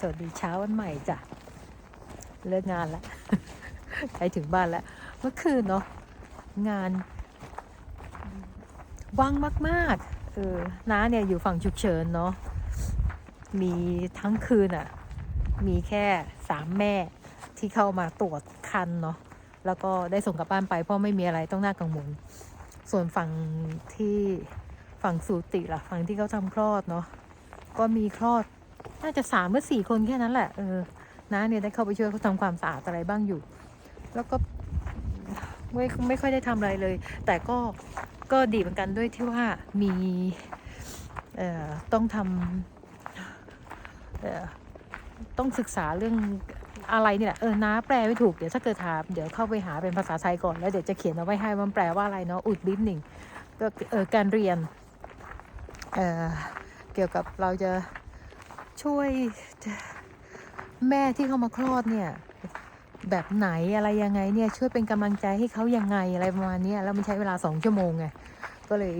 สวัสดีเช้าวันใหม่จ้ะ เลิกงานแล้วไปถึงบ้านแล้ว เมื่อคืนเนาะงานว่างมากๆเออน้าเนี่ยอยู่ฝั่งฉุกเฉินเนาะมีทั้งคืนอะ่ะ มีแค่สามแม่ที่เข้ามาตรวจคันเนาะแล้วก็ได้ส่งกลับบ้านไปเพราะไม่มีอะไรต้องน่ากังวลส่วนฝั่งที่ฝั่งสูติล่ะฝั่งที่เขาทำคลอดเนาะก็มีคลอด น่าจะสามหรือสี่คนแค่นั้นแหละเออน้าเนี่ยได้เข้าไปช่วยเขาทำความสะอาดอะไรบ้างอยู่ แล้วก็ไม่ไม่ค่อยได้ทำอะไรเลย แต่ก็ก็ดีเหมือนกันด้วยที่ว่ามีเอ่อต้องทำเอ่อต้องศึกษาเรื่องอะไรเนี่ยแหละเออน้าแปลไม่ถูกเดี๋ยวถ้าเกิดถามเดี๋ยวเข้าไปหาเป็นภาษาไทยก่อนแล้วเดี๋ยวจะเขียนเอาไว้ให้ว่ามันแปลว่าอะไรเนาะอุดบิฟหนึ่งก็เออการเรียนเอ่อเกี่ยวกับเราจะ ช่วยแม่ที่เขามาคลอดเนี่ย แบบไหนอะไรยังไงเนี่ยช่วยเป็นกำลังใจให้เขายังไงอะไรประมาณนี้แล้วมันใช้เวลาสองชั่วโมงไงก็เลย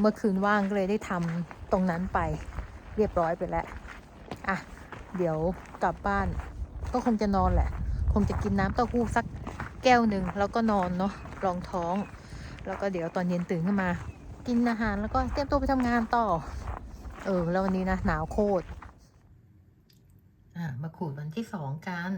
เมื่อคืนว่างก็เลยได้ทำตรงนั้นไปเรียบร้อยไปแล้วอะเดี๋ยวกลับบ้านก็คงจะนอนแหละ คงจะกินน้ำเต้าหู้สักแก้วหนึ่งแล้วก็นอนเนาะรองท้อง แล้วก็เดี๋ยวตอนเย็นตื่นขึ้นมา กินอาหารแล้วก็เตรียมตัวไปทำงานต่อ เออแล้ววันนี้นะหนาวโคตร มาขูดวันที่สองกัน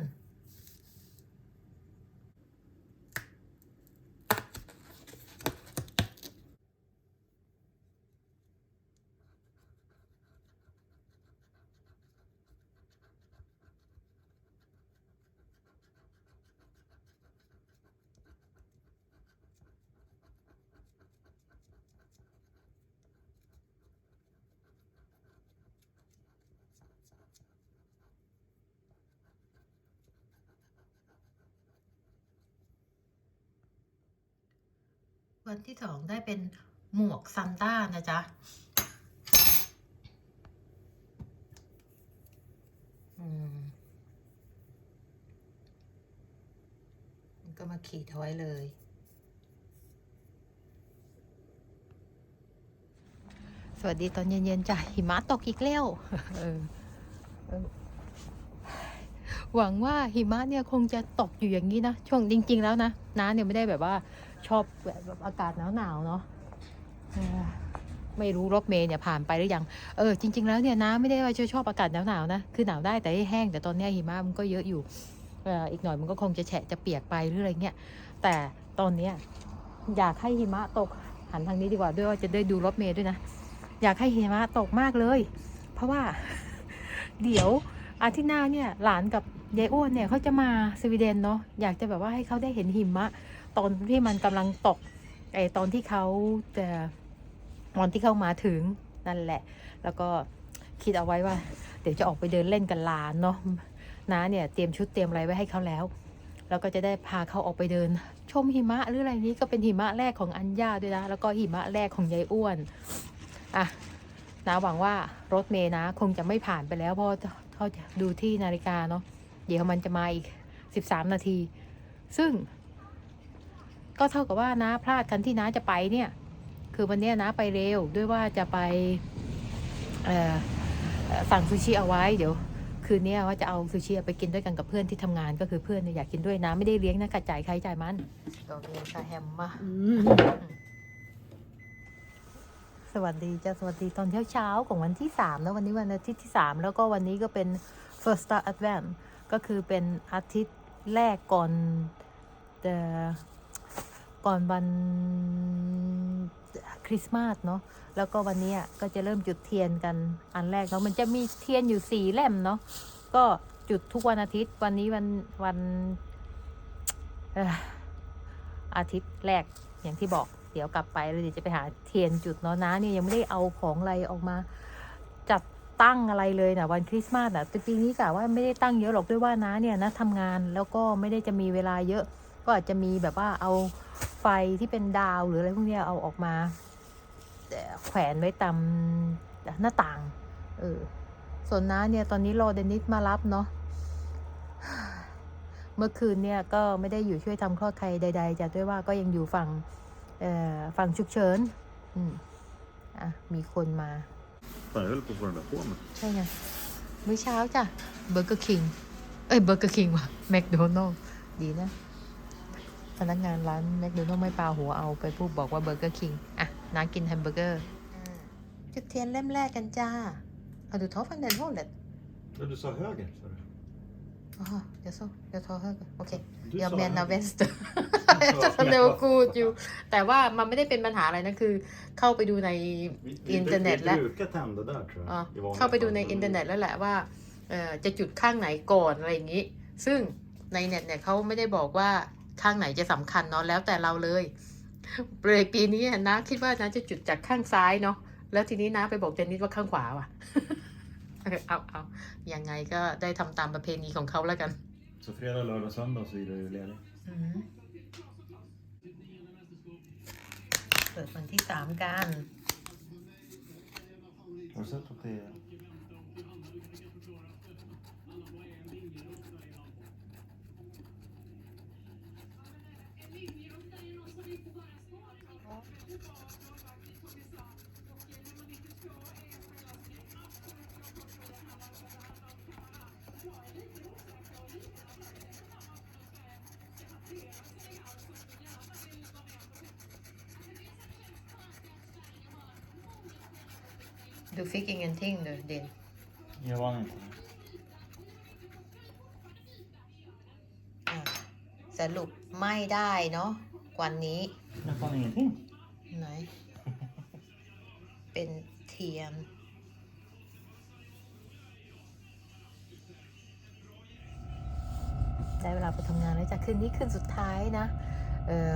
วันที่สองได้เป็นหมวกซันต้านะจ๊ะก็มาขีดเอาไว้เลย สวัสดีตอนเย็นๆจ้ะหิมะตกอีกแล้วหวังว่าหิมะเนี่ยคงจะตกอยู่อย่างนี้นะ ช่วงจริง ๆ แล้วนะน้าเนี่ยไม่ได้แบบว่า ชอบแบบอากาศหนาวๆเนาะไม่รู้รถเมย์เนี่ยผ่านไปหรือยัง เออจริง ๆ แล้วเนี่ยน้าไม่ได้ว่าชอบอากาศหนาวๆนะ คือหนาวได้แต่ให้แห้ง แต่ตอนนี้หิมะมันก็เยอะอยู่เอออีกหน่อยมันก็คงจะแฉะจะเปียกไปหรืออะไรเงี้ย แต่ตอนเนี้ยอยากให้หิมะตกหันทางนี้ดีกว่าด้วยว่าจะได้ดูรถเมย์ด้วยนะ อยากให้หิมะตกมากเลย เพราะว่าเดี๋ยวอาทิตย์หน้าเนี่ยหลานกับยายอ้วนเนี่ยเขาจะมาสวีเดนเนาะอยากจะแบบว่าให้เขาได้เห็นหิมะ ตอนที่มันกำลังตกไอตอนที่เขาจะตอนที่เข้ามาถึงนั่นแหละ แล้วก็คิดเอาไว้ว่า เดี๋ยวจะออกไปเดินเล่นกันหลานเนาะน้าเนี่ยเตรียมชุดเตรียมอะไรไว้ให้เขาแล้ว แล้วก็จะได้พาเขาออกไปเดิน ชมหิมะหรืออะไรนี้ก็เป็นหิมะแรกของอัญญาด้วยนะ แล้วก็หิมะแรกของยายอ้วนอะนาหวังว่ารถเมย์นะ คงจะไม่ผ่านไปแล้วเพราะเขาจะดูที่นาฬิกาเนาะเดี๋ยวมันจะมาอีกสิบสามนาที ซึ่ง ก็เท่ากับว่าน้าพลาดกันที่น้าจะไปเนี่ย คือวันนี้น้าไปเร็วด้วยว่าจะไปสั่งซูชิเอาไว้เดี๋ยว คืนนี้ว่าจะเอาซูชิไปกินด้วยกันกับเพื่อนที่ทำงานก็คือเพื่อนอยากกินด้วยนะไม่ได้เลี้ยงนะกระจ่ายใครจ่ายมันก็เรียนชาแฮมมาสวัสดีจ้าสวัสดีตอนเช้าเช้าของวันที่สามแล้ววันนี้วันอาทิตย์ที่สามแล้วก็วันนี้ก็เป็น first star advent ก็คือเป็นอาทิตย์แรกก่อนเอ่อ ก่อนวันคริสต์มาสเนาะแล้วก็วันนี้ก็จะเริ่มจุดเทียนกันอันแรกเนาะมันจะมีเทียนอยู่สี่เล่มเนาะก็จุดทุกวันอาทิตย์ วันนี้วันวันอาทิตย์แรกอย่างที่บอก เดี๋ยวกลับไปแล้วเดี๋ยวจะไปหาเทียนจุดเนาะนะเนี่ยยังไม่ได้เอาของอะไรออกมา จัดตั้งอะไรเลยนะวันคริสต์มาสอะแต่ปีนี้กะว่าไม่ได้ตั้งเยอะหรอกด้วยว่านะเนี่ยนะทำงานแล้วก็ไม่ได้จะมีเวลาเยอะ ก็อาจจะมีแบบว่าเอาไฟที่เป็นดาวหรืออะไรพวกเนี้ยเอาออกมาเอ่อแขวนไว้ตามหน้าต่าง เออ ส่วนน้าเนี่ยตอนนี้รอเดนิสมารับเนาะ เมื่อคืนเนี่ยก็ไม่ได้อยู่ช่วยทำคลอดใครใด ๆจะด้วยว่าก็ยังอยู่ฝั่งเอ่อฝั่งฉุกเฉิน อืม อะ มีคนมา Fan, jag höll på att få den där på mig. ใช่ไงมื้อเช้าจ้ะเบอร์เกอร์คิง เอ้ยเบอร์เกอร์คิงว่ะแมคโดนัลดีนะ พนักงานร้านแมคโดนัลไม่ปาหัวเอาไปพูดบอกว่าเบอร์เกอร์คิงอะน้ากินแฮมเบอร์เกอร์จุดเทียนเล่มแรกกันจ้าเอาดูท็อปฟันเดนโฮลเล็ต Men du sa höger, sa du? อ๋อเดี๋ยวโซ่เดี๋ยวทอเฮอร์โอเค Du ยอม sa แมนนา höger. เวสต์จะเร็วกูดอยู่ แต่ว่ามันไม่ได้เป็นปัญหาอะไรนะคือเข้าไปดูใน Vi, อิน vi, เทอร์เน็ต vi แล้ว brukar tända där tror อะ jag. i vanliga เข้าไปดู fall. ในอินเทอร์เน็ตแล้วแหละว่าเอ่อจะจุดข้างไหนก่อนอะไรอย่างนี้ ซึ่งในเน็ตเนี่ยเขาไม่ได้บอกว่า ข้างไหนจะสำคัญเนาะแล้วแต่เราเลยเบรกปีนี้นะคิดว่านะจะจุดจากข้างซ้ายเนาะแล้วทีนี้นะไปบอกเจนนิสว่าข้างขวาว่ะเออเอาเอายังไงก็ได้ทำตามประเพณีของเขาแล้วกัน Så fredag, lördag, söndag så är du ledig. อืมเปิดวันที่สามกัน Har du sett att det är... Du fick ingenting nu din Jag vann inte. อะสรุปไม่ได้เนาะวันนี้ Jag vann ingenting. ไหน เป็นเทียน ได้เวลาไปทำงานแล้วจ้ะคืนนี้คืนสุดท้ายนะ เออ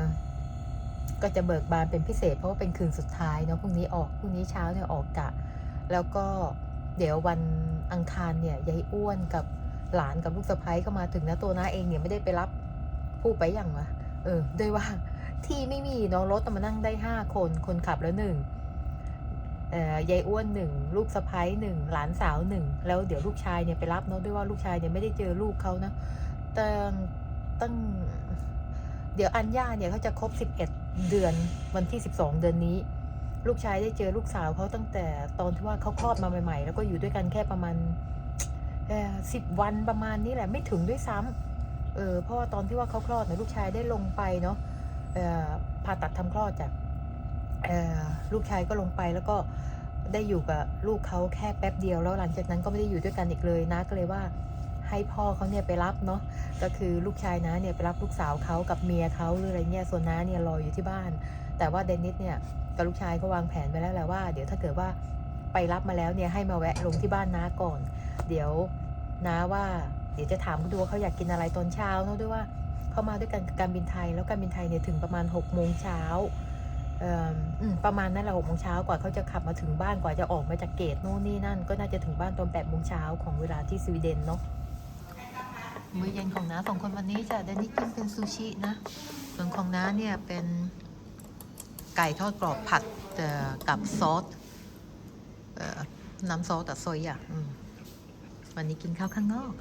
ก็จะเบิกบานเป็นพิเศษเพราะว่าเป็นคืนสุดท้ายเนาะพรุ่งนี้ออกพรุ่งนี้เช้าเนี่ยออกกะ แล้วก็เดี๋ยววันอังคารเนี่ยยายอ้วนกับหลานกับลูกสะพ้ยเข้ามาถึงนะตัวน้าเองเนี่ยไม่ได้ไปรับผู้ไปอย่างวะเออด้วยว่าที่ไม่มีเนาะรถต้องมานั่งได้ห้าคนคนขับแล้วหนึ่งยายอ้วนหนึ่งลูกสะพ้ยหนึ่งหลานสาวหนึ่งแล้วเดี๋ยวลูกชายเนี่ยไปรับเนาะด้วยว่าลูกชายเนี่ยไม่ได้เจอลูกเขานะตั้งตั้งเดี๋ยวอัญญาเนี่ยเขาจะครบ 11 เดือนวันที่ 12 เดือนนี้ ลูกชายได้เจอลูกสาวเขาตั้งแต่ตอนที่ว่าเขาคลอดมาใหม่ ๆ แล้วก็อยู่ด้วยกันแค่ประมาณสิบวันประมาณนี้แหละไม่ถึงด้วยซ้ำเออเพราะว่าตอนที่ว่าเขาคลอดเนี่ยลูกชายได้ลงไปเนาะผ่าตัดทำคลอดจากลูกชายก็ลงไปแล้วก็ได้อยู่กับลูกเขาแค่แป๊บเดียวแล้วหลังจากนั้นก็ไม่ได้อยู่ด้วยกันอีกเลยนะก็เลยว่า ให้พ่อเขาเนี่ยไปรับเนาะก็คือลูกชายนะเนี่ยไปรับลูกสาวเขากับเมียเขาหรืออะไรเงี้ยส่วนน้าเนี่ยรออยู่ที่บ้าน แต่ว่าเดนนิสเนี่ยกับลูกชายก็วางแผนไว้แล้วแหละว่า เดี๋ยวถ้าเกิดว่าไปรับมาแล้วเนี่ยให้มาแวะลงที่บ้านน้าก่อน เดี๋ยวน้าว่าเดี๋ยวจะถามดูว่าเขาอยากกินอะไรตอนเช้าเนาะด้วยว่าเขามาด้วยกันกับการบินไทยแล้วการบินไทยเนี่ยถึงประมาณ6กโมงเช้าเออประมาณนั้นแหละหกโมงเช้ากว่าเขาจะขับมาถึงบ้านกว่าจะออกมาจากเกตโน่นนี่นั่น ก็น่าจะถึงบ้านตอนแปดโมงเช้าของเวลาที่สวีเดนเนาะ มื้อเย็นของน้าสองคนวันนี้จะเดนนิสกินเป็นซูชินะ ส่วนของน้าเนี่ยเป็นไก่ทอดกรอบผัดกับซอสน้ำซอสแต่โซยอะวันนี้กินข้าวข้างนอก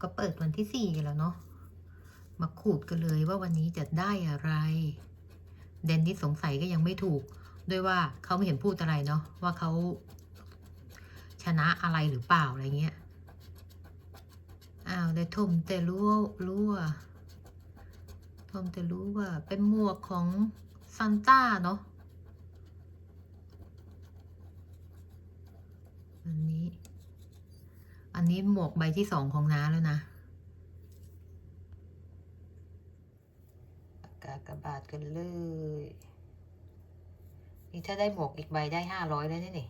ก็เปิดวันที่สี่แล้วเนาะ มาขูดกันเลยว่าวันนี้จะได้อะไร เดนนิสสงสัยก็ยังไม่ถูก ด้วยว่าเขาไม่เห็นพูดอะไรเนาะว่าเขาชนะอะไรหรือเปล่าอะไรเงี้ยอ้าวแต่ทมแต่รู้ว่ารู้ว่าทมแต่รู้ว่าเป็นหมวกของซันต้าเนาะอันนี้ อันนี้หมวกใบที่สองของน้าแล้วนะปากระบาดกันเลย นี่ถ้าได้หมวกอีกใบได้ห้าร้อยแล้วนี่นี่